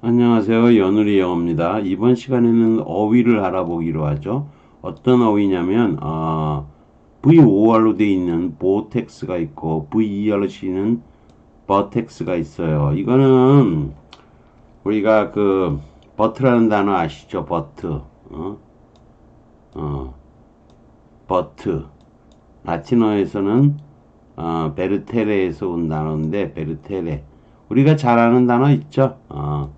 안녕하세요. 연우리 영어입니다. 이번 시간에는 어휘를 알아보기로 하죠. 어떤 어휘냐면 어, VOR로 되어 있는 보텍스가 있고 VER로 쓰이는 버텍스가 있어요. 이거는 우리가 그 버트라는 단어 아시죠? 버트. 어? 어. 버트. 라틴어에서는 어, 베르테레에서 온 단어인데 베르테레. 우리가 잘 아는 단어 있죠? 어,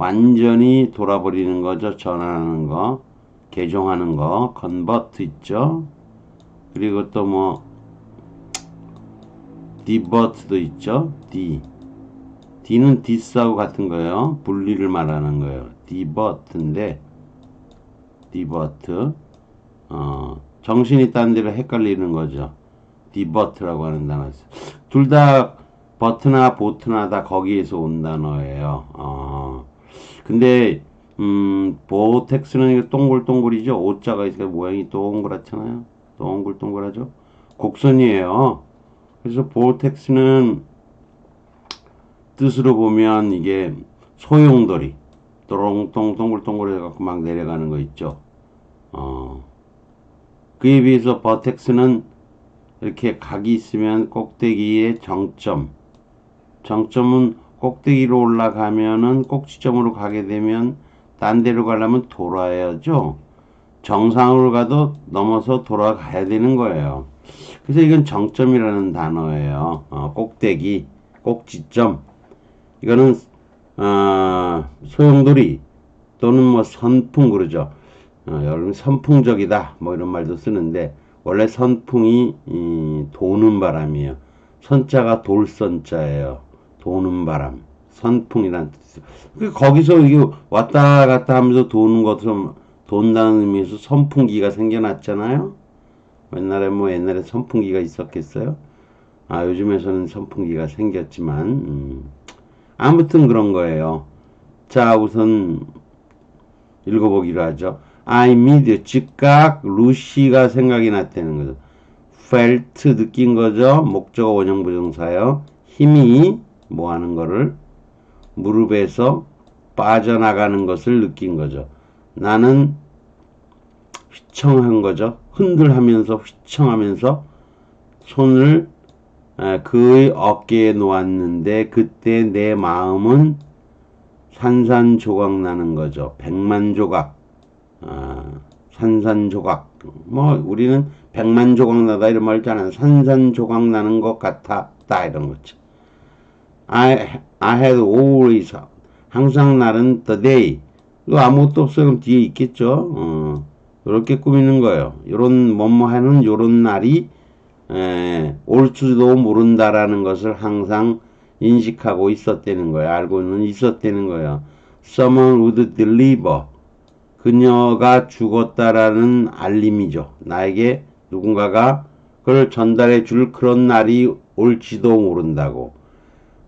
완전히 돌아버리는 거죠. 전환하는 거, 개종하는 거, 컨버트 있죠. 그리고 또 뭐 디버트도 있죠. D. D는 디스하고 같은 거예요. 분리를 말하는 거예요. 디버트인데 디버트. 어, 정신이 딴 데로 헷갈리는 거죠. 디버트라고 하는 단어. 둘 다 버트나 보트나 다 거기에서 온 단어예요. 어, 근데 음, 보텍스는 동글동글이죠. 오자가 있으니까 모양이 동그랗잖아요. 동글동글하죠. 곡선이에요. 그래서 보텍스는 뜻으로 보면 이게 소용돌이 또롱동 동글동글 해갖고 막 내려가는 거 있죠. 어. 그에 비해서 버텍스는 이렇게 각이 있으면 꼭대기에 정점. 정점은 꼭대기로 올라가면은 꼭지점으로 가게 되면 딴 데로 가려면 돌아야죠. 정상으로 가도 넘어서 돌아가야 되는 거예요. 그래서 이건 정점이라는 단어예요. 어, 꼭대기, 꼭지점. 이거는 어, 소용돌이 또는 뭐 선풍 그러죠. 어, 여러분 선풍적이다 뭐 이런 말도 쓰는데 원래 선풍이 이, 도는 바람이에요. 선자가 돌선자예요. 도는 바람. 선풍이란 뜻이에요. 그 거기서 이게 왔다 갔다 하면서 도는 것처럼 돈다는 의미에서 선풍기가 생겨났잖아요. 옛날에 뭐 옛날에 선풍기가 있었겠어요? 아 요즘에서는 선풍기가 생겼지만 음, 아무튼 그런 거예요. 자 우선 읽어보기로 하죠. I made 즉각 루시가 생각이 났다는 거죠. felt 느낀 거죠. 목적어 원형 부정사요. 힘이 뭐 하는 거를 무릎에서 빠져나가는 것을 느낀 거죠. 나는 휘청한 거죠. 흔들하면서 휘청하면서 손을 그의 어깨에 놓았는데 그때 내 마음은 산산조각 나는 거죠. 백만조각, 아, 산산조각. 뭐 우리는 백만조각 나다 이런 말 있잖아요. 산산조각 나는 것 같았다 이런 거죠. I, I had always 항상 나는 the day 이거 아무것도 없어요. 그럼 뒤에 있겠죠. 어, 이렇게 꾸미는 거예요. 요런 뭐뭐 하는 요런 날이 에, 올지도 모른다라는 것을 항상 인식하고 있었다는 거예요. 알고는 있었다는 거예요. Someone would deliver. 그녀가 죽었다라는 알림이죠. 나에게 누군가가 그걸 전달해 줄 그런 날이 올지도 모른다고.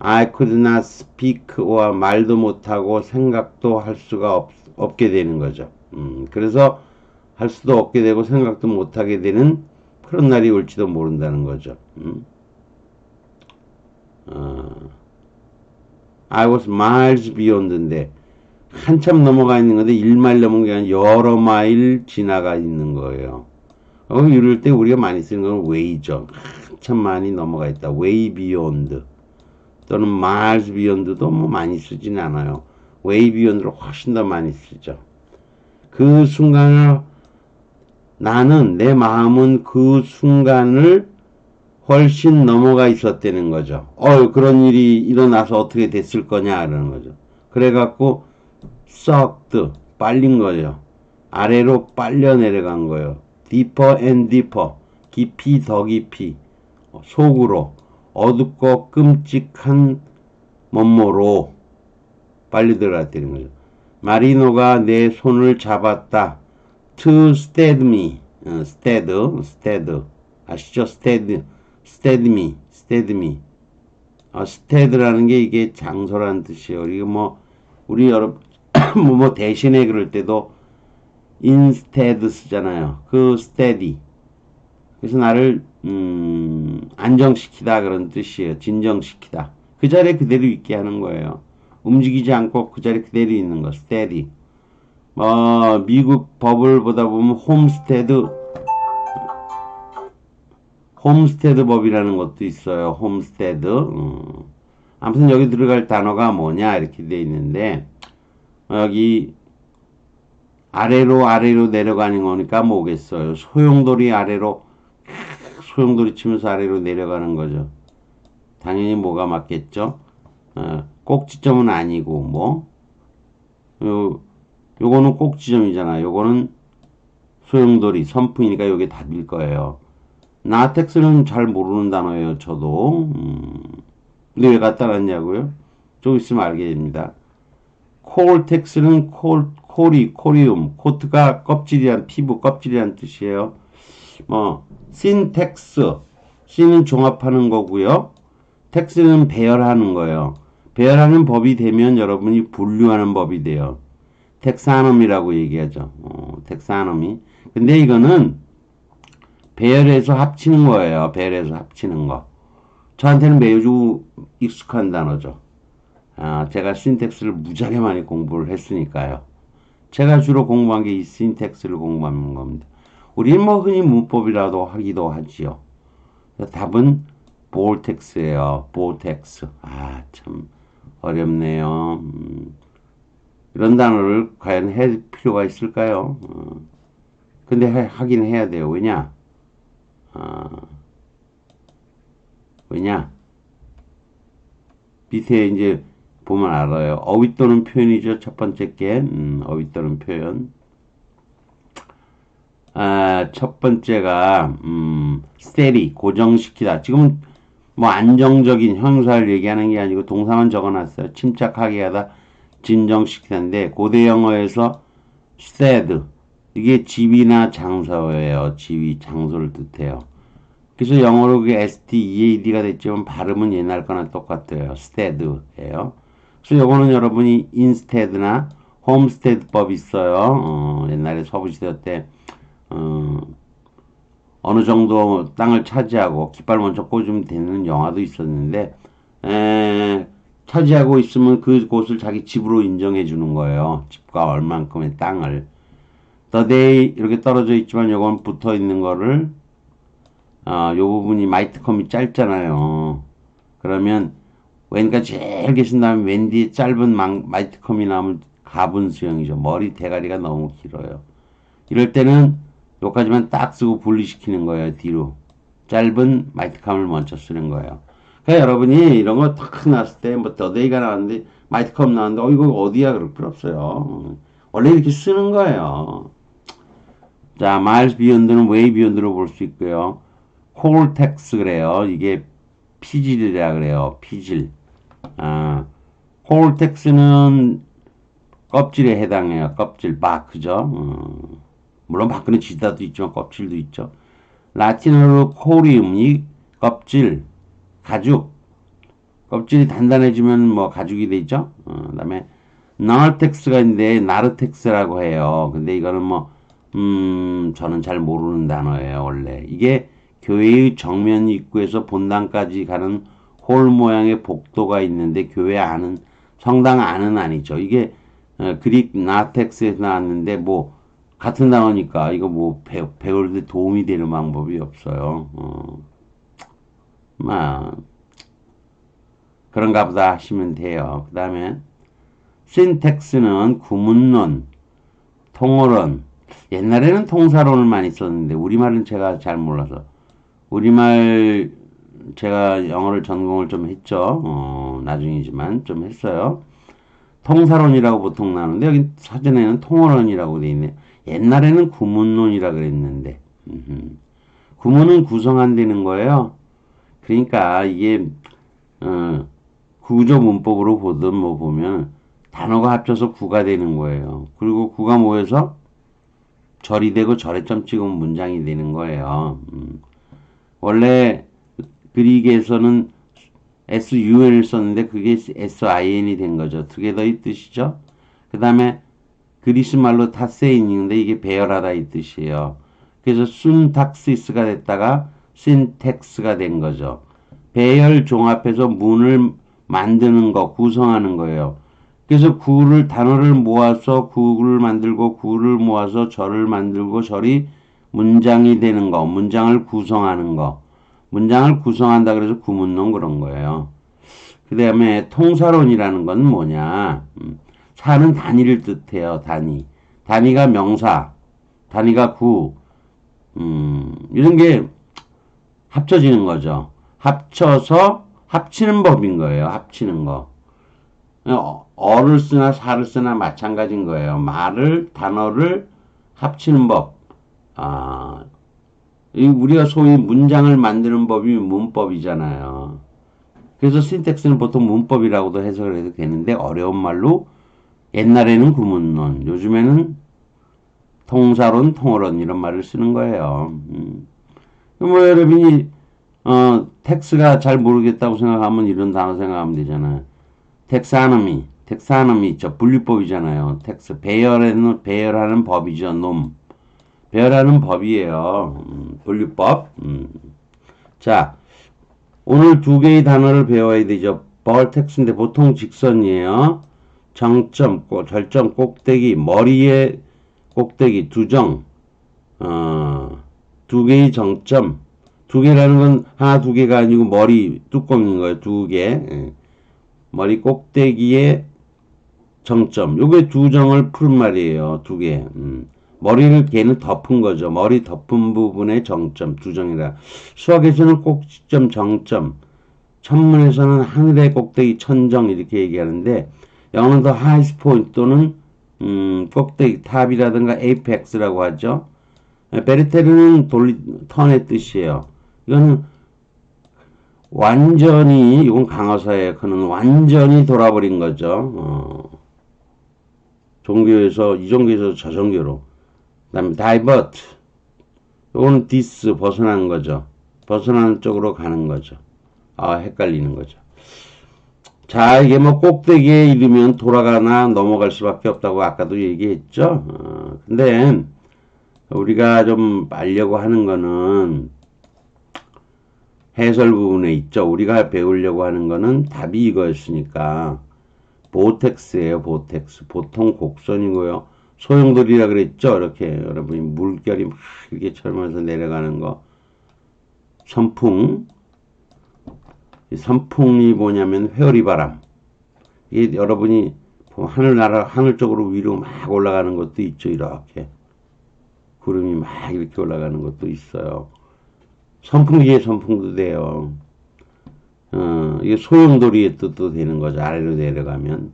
I could not speak or 말도 못하고 생각도 할 수가 없, 없게 되는 거죠. 음, 그래서 할 수도 없게 되고 생각도 못하게 되는 그런 날이 올지도 모른다는 거죠. 음. 어, I was miles beyond인데 한참 넘어가 있는 건데 1마일 넘은 게 아니라 여러 마일 지나가 있는 거예요. 어, 이럴 때 우리가 많이 쓰는 건 way죠. 한참 많이 넘어가 있다. way beyond. 또는 miles beyond도 뭐 많이 쓰진 않아요. way beyond를 훨씬 더 많이 쓰죠. 그 순간을 나는 내 마음은 그 순간을 훨씬 넘어가 있었다는 거죠. 어, 그런 일이 일어나서 어떻게 됐을 거냐, 그러는 거죠. 그래갖고, 썩드, 빨린 거죠. 아래로 빨려 내려간 거예요. deeper and deeper. 깊이 더 깊이. 속으로. 어둡고 끔찍한 멋모로 빨리 들어갔다는 거죠. 마리노가 내 손을 잡았다. to stead me. 어, stead, stead. 아시죠? stead. stead me, stead me. 어, stead라는 게 이게 장소라는 뜻이에요. 이거 뭐, 우리 여러분, 뭐, 뭐, 대신에 그럴 때도 instead 쓰잖아요. 그 steady. 그래서 나를, 음, 안정시키다 그런 뜻이에요. 진정시키다. 그 자리에 그대로 있게 하는 거예요. 움직이지 않고 그 자리 그대로 있는 거, steady. 어, 미국 법을 보다 보면 홈스테드, 홈스테드 법이라는 것도 있어요. 홈스테드. 음. 아무튼 여기 들어갈 단어가 뭐냐 이렇게 돼 있는데 여기 아래로 아래로 내려가는 거니까 뭐겠어요. 소용돌이 아래로 소용돌이 치면서 아래로 내려가는 거죠. 당연히 뭐가 맞겠죠. 어, 꼭지점은 아니고 뭐 요, 요거는 꼭지점이잖아. 요거는 소용돌이 선풍이니까 요게 답일 거예요. 나텍스는 잘 모르는 단어예요. 저도. 음. 근데 왜 갖다 놨냐고요? 좀 있으면 알게 됩니다. 콜텍스는 콜, 콜이, 콜리움, 코트가 껍질이란, 피부 껍질이란 뜻이에요. 뭐, 신텍스, 신은 종합하는 거고요. 텍스는 배열하는 거예요. 배열하는 법이 되면 여러분이 분류하는 법이 돼요. 텍사노미라고 얘기하죠. 어, 텍사노미. 근데 이거는 배열해서 합치는 거예요. 배열해서 합치는 거. 저한테는 매우 익숙한 단어죠. 아, 제가 신텍스를 무지하게 많이 공부를 했으니까요. 제가 주로 공부한 게 이 신텍스를 공부하는 겁니다. 우리는 뭐 흔히 문법이라도 하기도 하지요. 답은 볼텍스예요. 볼텍스. 아, 참 어렵네요. 음, 이런 단어를 과연 할 필요가 있을까요? 어, 근데 하, 하긴 해야 돼요. 왜냐? 아, 왜냐? 밑에 이제 보면 알아요. 어휘 또는 표현이죠. 첫 번째 게 음, 어휘 또는 표현. 아, 첫 번째가 음, steady 고정시키다. 지금 뭐 안정적인 형사를 얘기하는 게 아니고 동사만 적어놨어요. 침착하게 하다, 진정시키는데 고대 영어에서 stead 이게 집이나 장소예요. 집이 장소를 뜻해요. 그래서 영어로 그게 STEAD가 됐지만 발음은 옛날 거나 똑같아요. stead예요. 그래서 요거는 여러분이 instead나 homestead 법 있어요. 어, 옛날에 서부시대 때 어, 어느 정도 땅을 차지하고 깃발 먼저 꽂으면 되는 영화도 있었는데 에, 차지하고 있으면 그 곳을 자기 집으로 인정해 주는 거예요. 집과 얼만큼의 땅을. Day 이렇게 떨어져 있지만 요건 붙어 있는 거를 어, 요 부분이 마이트컴이 짧잖아요. 그러면 왼가 제일 계신 다음에 왼 뒤에 짧은 망, 마이트컴이 나오면 가분 수형이죠. 머리 대가리가 너무 길어요. 이럴 때는 여기까지만 딱 쓰고 분리시키는 거예요. 뒤로. 짧은 마이트컴을 먼저 쓰는 거예요. 그러니까 여러분이 이런 거 탁 나왔을 때, 뭐, 더데이가 나왔는데, 마이트컴 나왔는데, 어, 이거 어디야? 그럴 필요 없어요. 원래 이렇게 쓰는 거예요. 자, miles beyond는 way beyond로 볼 수 있고요. 콜텍스 그래요. 이게 피질이라 그래요. 피질. 아, 콜텍스는 껍질에 해당해요. 껍질, 바크죠. 음, 물론 바크는 지다도 있지만 껍질도 있죠. 라틴어로 코리움, 이 껍질, 가죽. 껍질이 단단해지면 뭐 가죽이 되죠. 어, 그다음에 나르텍스가 있는데 나르텍스라고 해요. 근데 이거는 뭐 음, 저는 잘 모르는 단어예요, 원래. 이게 교회의 정면 입구에서 본당까지 가는 홀 모양의 복도가 있는데 교회 안은 성당 안은 아니죠. 이게 어, 그릭 나텍스에서 나왔는데 뭐 같은 단어니까 이거 뭐 배, 배울 때 도움이 되는 방법이 없어요. 어. 막 그런가 보다 하시면 돼요. 그 다음에 신텍스는 구문론, 통어론, 옛날에는 통사론을 많이 썼는데 우리말은 제가 잘 몰라서 우리말 제가 영어를 전공을 좀 했죠. 어, 나중이지만 좀 했어요. 통사론이라고 보통 나오는데 여기 사전에는 통어론이라고 돼 있네. 옛날에는 구문론이라 그랬는데. 구문은 구성 안 되는 거예요. 그러니까 이게 어, 구조 문법으로 보든 뭐 보면 단어가 합쳐서 구가 되는 거예요. 그리고 구가 모여서 절이 되고 절에 점 찍으면 문장이 되는 거예요. 음. 원래 그릭에서는 sun을 썼는데 그게 sin이 된 거죠. together의 뜻이죠. 그 다음에 그리스 말로 타세인인데 이게 배열하다 이 뜻이에요. 그래서 순탁시스가 됐다가 신텍스가 된 거죠. 배열 종합해서 문을 만드는 거, 구성하는 거예요. 그래서 구를 단어를 모아서 구를 만들고 구를 모아서 절을 만들고 절이 문장이 되는 거, 문장을 구성하는 거. 문장을 구성한다 그래서 구문론 그런 거예요. 그 다음에 통사론이라는 건 뭐냐? 음, 사는 단위를 뜻해요. 단위. 단위가 명사, 단위가 구, 음, 이런 게 합쳐지는 거죠. 합쳐서 합치는 법인 거예요. 합치는 거. 어, 어를 쓰나 사를 쓰나 마찬가지인 거예요. 말을, 단어를 합치는 법. 아, 이 우리가 소위 문장을 만드는 법이 문법이잖아요. 그래서 신텍스는 보통 문법이라고도 해석을 해도 되는데 어려운 말로 옛날에는 구문론, 요즘에는 통사론, 통어론 이런 말을 쓰는 거예요. 음. 뭐 여러분이 어, 텍스가 잘 모르겠다고 생각하면 이런 단어 생각하면 되잖아요. 텍사노미, 텍사노미 있죠. 분류법이잖아요. 텍스 배열하는 배열하는 법이죠. 놈. 배열하는 법이에요. 음, 분류법. 음. 자, 오늘 두 개의 단어를 배워야 되죠. 벌텍스인데 보통 직선이에요. 정점, 절점, 꼭대기, 머리에 꼭대기, 두정, 어, 두 개의 정점, 두 개라는 건 하나 두 개가 아니고 머리 뚜껑인 거예요. 두 개. 예. 머리 꼭대기에 정점. 요게 두 정을 푸른 말이에요. 두 개. 음. 머리를 걔는 덮은 거죠. 머리 덮은 부분의 정점, 두 정이라. 수학에서는 꼭지점, 정점. 천문에서는 하늘의 꼭대기, 천정 이렇게 얘기하는데 영어는 더 하이스 포인트 또는 음, 꼭대기 탑이라든가 에이펙스라고 하죠. 베르테르는 돌리 턴의 뜻이에요. 이거는 완전히 이건 강화사예요. 그는 완전히 돌아버린 거죠. 어. 종교에서 이 종교에서 저 종교로. 그다음에 divert. 이거는 this 벗어나는 거죠. 벗어나는 쪽으로 가는 거죠. 아 헷갈리는 거죠. 자, 이게 뭐 꼭대기에 이르면 돌아가나 넘어갈 수밖에 없다고 아까도 얘기했죠. 어, 근데 우리가 좀 알려고 하는 거는 해설 부분에 있죠. 우리가 배우려고 하는 거는 답이 이거였으니까 보텍스예요. 보텍스. 보통 곡선이고요. 소용돌이라 그랬죠. 이렇게 여러분이 물결이 막 이렇게 철면서 내려가는 거. 선풍. 선풍이 뭐냐면 회오리 바람. 이게 여러분이 하늘나라 하늘 쪽으로 위로 막 올라가는 것도 있죠. 이렇게 구름이 막 이렇게 올라가는 것도 있어요. 선풍기에 선풍도 돼요. 어, 이게 소용돌이의 뜻도 되는 거죠. 아래로 내려가면.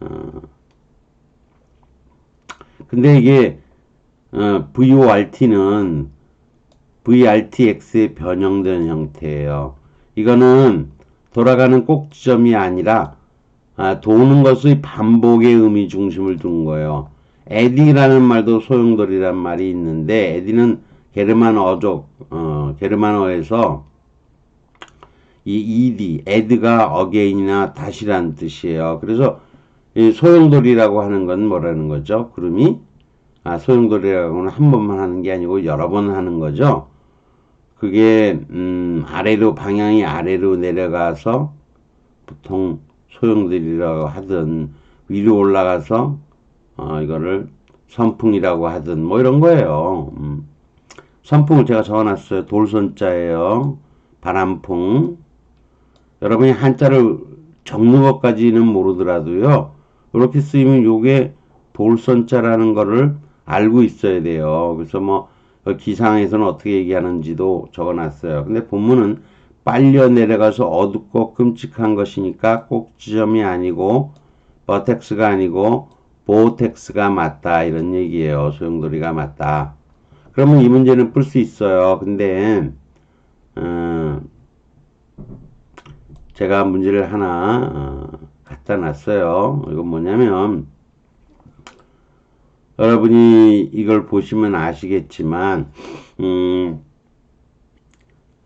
어. 근데 이게 어, VORT는 VRTX의 변형된 형태예요. 이거는 돌아가는 꼭지점이 아니라 아, 도는 것의 반복의 의미 중심을 둔 거예요. 에디라는 말도 소용돌이란 말이 있는데 에디는 게르만어족 어, 게르만어에서 이 ed 에드가 어게인이나 다시란 뜻이에요. 그래서 이 소용돌이라고 하는 건 뭐라는 거죠? 구름이 아, 소용돌이라고는 한 번만 하는 게 아니고 여러 번 하는 거죠. 그게 음, 아래로 방향이 아래로 내려가서 보통 소용돌이라고 하든 위로 올라가서 어, 이거를 선풍이라고 하든 뭐 이런 거예요. 음. 선풍을 제가 적어놨어요. 돌선자예요. 바람풍. 여러분이 한자를 적는 것까지는 모르더라도요. 이렇게 쓰이면 요게 돌선자라는 거를 알고 있어야 돼요. 그래서 뭐 기상에서는 어떻게 얘기하는지도 적어놨어요. 근데 본문은 빨려 내려가서 어둡고 끔찍한 것이니까 꼭 지점이 아니고 버텍스가 아니고 보텍스가 맞다 이런 얘기예요. 소용돌이가 맞다. 그러면 이 문제는 풀 수 있어요. 근데 어, 제가 문제를 하나 어, 갖다 놨어요. 이건 뭐냐면 여러분이 이걸 보시면 아시겠지만 음,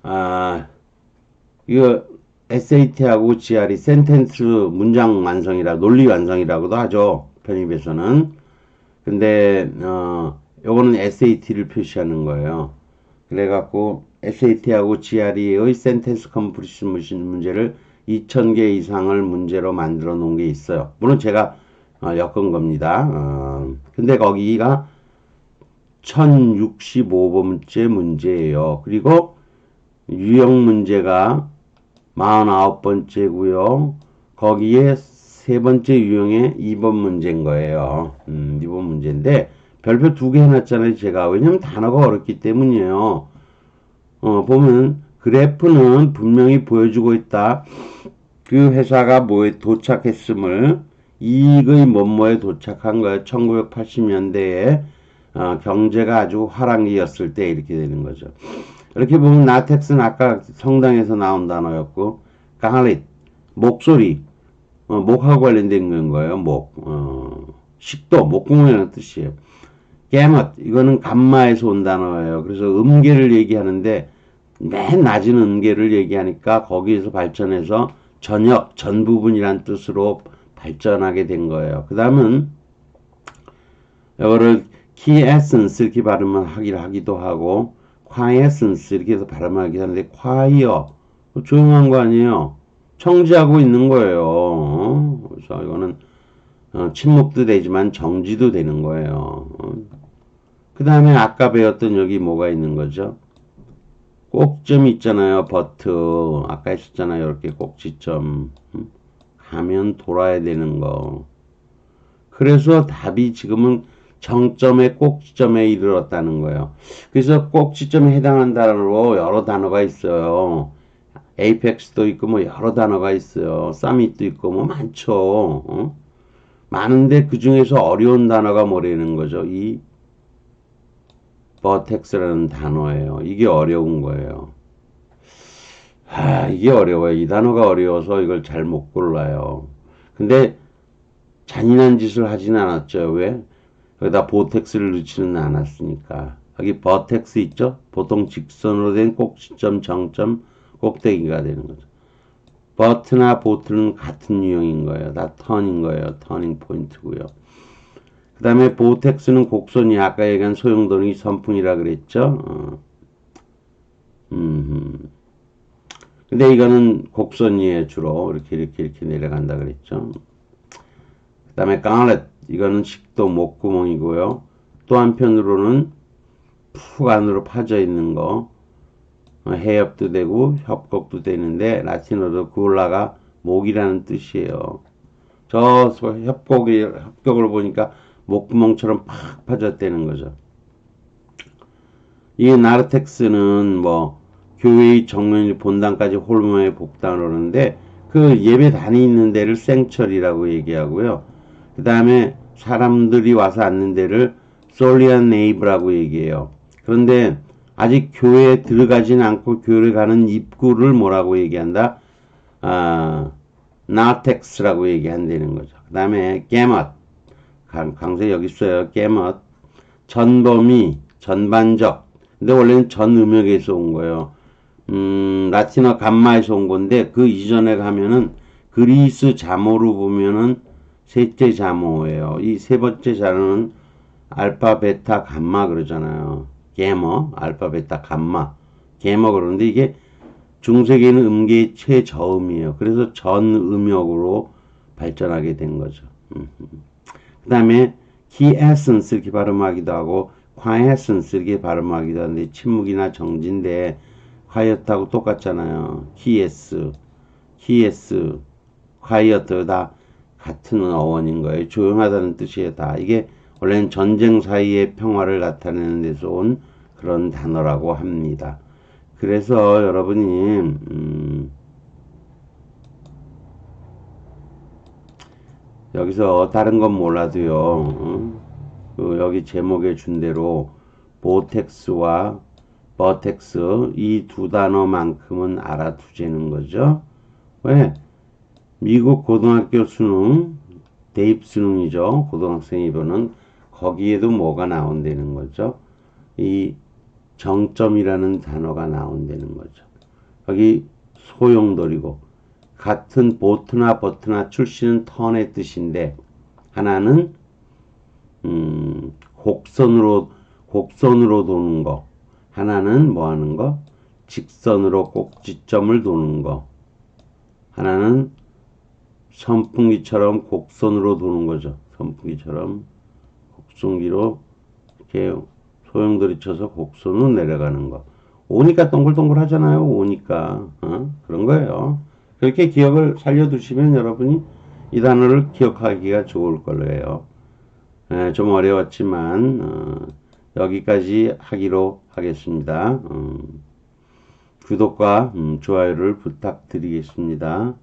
아, 이거 SAT하고 GR이 센텐스 문장 완성이라 논리 완성이라고도 하죠. 편입에서는. 근데 어 요거는 SAT를 표시하는 거예요. 그래갖고 SAT하고 GRE의 센텐스 컴프리션 문제를 2,000개 이상을 문제로 만들어 놓은 게 있어요. 물론 제가 어, 엮은 겁니다. 어, 근데 거기가 1065번째 문제예요. 그리고 유형 문제가 49번째고요. 거기에 세 번째 유형의 2번 문제인 거예요. 음, 2번 문제인데 별표 두 개 해놨잖아요. 제가 왜냐면 단어가 어렵기 때문이에요. 어, 보면 그래프는 분명히 보여주고 있다. 그 회사가 뭐에 도착했음을 이익의 뭐뭐에 도착한 거예요. 1980년대에 어, 경제가 아주 화랑기였을 때 이렇게 되는 거죠. 이렇게 보면 나텍스는 아까 성당에서 나온 단어였고 가lit 목소리 어, 목하고 관련된 거예요. 목 어, 식도 목구멍이라는 뜻이에요. 게럿 이거는 감마에서 온 단어예요. 그래서 음계를 얘기하는데 맨 낮은 음계를 얘기하니까 거기에서 발전해서 전역 전 부분이란 뜻으로 발전하게 된 거예요. 그 다음은 이거를 key essence 이렇게 발음을 하기를 하기도 하고 quiescence 이렇게 해서 발음하기도 하는데 quiet 조용한 거 아니에요. 청지하고 있는 거예요. 어? 그래서 이거는 어, 침묵도 되지만 정지도 되는 거예요. 어? 그 다음에 아까 배웠던 여기 뭐가 있는 거죠? 꼭점 있잖아요. 버트. 아까 했었잖아요. 이렇게 꼭지점. 음? 가면 돌아야 되는 거. 그래서 답이 지금은 정점의 꼭지점에 이르렀다는 거예요. 그래서 꼭지점에 해당하는 단어로 여러 단어가 있어요. 에이펙스도 있고 뭐 여러 단어가 있어요. 사밋도 있고 뭐 많죠. 어? 많은데 그 중에서 어려운 단어가 뭐라는 거죠? 이 버텍스라는 단어예요. 이게 어려운 거예요. 아, 이게 어려워요. 이 단어가 어려워서 이걸 잘 못 골라요. 근데 잔인한 짓을 하진 않았죠. 왜? 여기다 보텍스를 넣지는 않았으니까. 여기 버텍스 있죠? 보통 직선으로 된 꼭지점, 정점, 꼭대기가 되는 거죠. 버트나 보트는 같은 유형인 거예요. 다 턴인 거예요. 터닝 포인트고요. 그 다음에 보텍스는 곡선이 아까 얘기한 소용돌이 선풍이라 그랬죠. 어. 음. 근데 이거는 곡선이에요. 주로 이렇게 이렇게 이렇게 내려간다 그랬죠. 그 다음에 가렛 이거는 식도 목구멍이고요. 또 한편으로는 푹 안으로 파져 있는 거 어, 해협도 되고 협곡도 되는데 라틴어로 구울라가 목이라는 뜻이에요. 저 협곡이 협곡을 보니까 목구멍처럼 팍 파졌다는 거죠. 이 나르텍스는 뭐 교회의 정면이 본당까지 홀모에 복당을 하는데 그 예배 다니는 데를 생철이라고 얘기하고요. 그 다음에 사람들이 와서 앉는 데를 솔리안 네이브라고 얘기해요. 그런데 아직 교회에 들어가진 않고 교회를 가는 입구를 뭐라고 얘기한다? 아, 나텍스라고 얘기한다는 거죠. 그 다음에 게멋 강세 여기 있어요. 게멋 전범위 전반적 근데 원래는 전음역에서 온 거예요. 음, 라틴어 감마에서 온 건데 그 이전에 가면은 그리스 자모로 보면은 셋째 자모예요. 이 세 번째 자는 알파, 베타, 감마 그러잖아요. 게머, 알파, 베타, 감마, 게머 그러는데 이게 중세기에는 음계의 최저음이에요. 그래서 전음역으로 발전하게 된 거죠. 그 다음에 quiescence 이렇게 발음하기도 하고 quiescence 이렇게 발음하기도 하는데 침묵이나 정지인데 quiet하고 똑같잖아요. quies, quies, quiet 다 같은 어원인 거예요. 조용하다는 뜻이에요. 다 이게 원래는 전쟁 사이의 평화를 나타내는 데서 온 그런 단어라고 합니다. 그래서 여러분이 음, 여기서 다른 건 몰라도요. 어? 그 여기 제목에 준 대로 보텍스와 버텍스 이 두 단어만큼은 알아두자는 거죠. 왜? 미국 고등학교 수능 대입 수능이죠. 고등학생이 보는 거기에도 뭐가 나온다는 거죠. 이 정점이라는 단어가 나온다는 거죠. 여기 소용돌이고 같은 보트나 버트나 출시는 턴의 뜻인데 하나는 음, 곡선으로 곡선으로 도는 거 하나는 뭐 하는 거 직선으로 꼭지점을 도는 거 하나는 선풍기처럼 곡선으로 도는 거죠. 선풍기처럼 곡선기로 이렇게 소용돌이 쳐서 곡선으로 내려가는 거. 오니까 동글동글 하잖아요. 오니까. 어? 그런 거예요. 그렇게 기억을 살려두시면 여러분이 이 단어를 기억하기가 좋을 거예요. 예, 좀 어려웠지만 어, 여기까지 하기로 하겠습니다. 음, 구독과 음, 좋아요를 부탁드리겠습니다.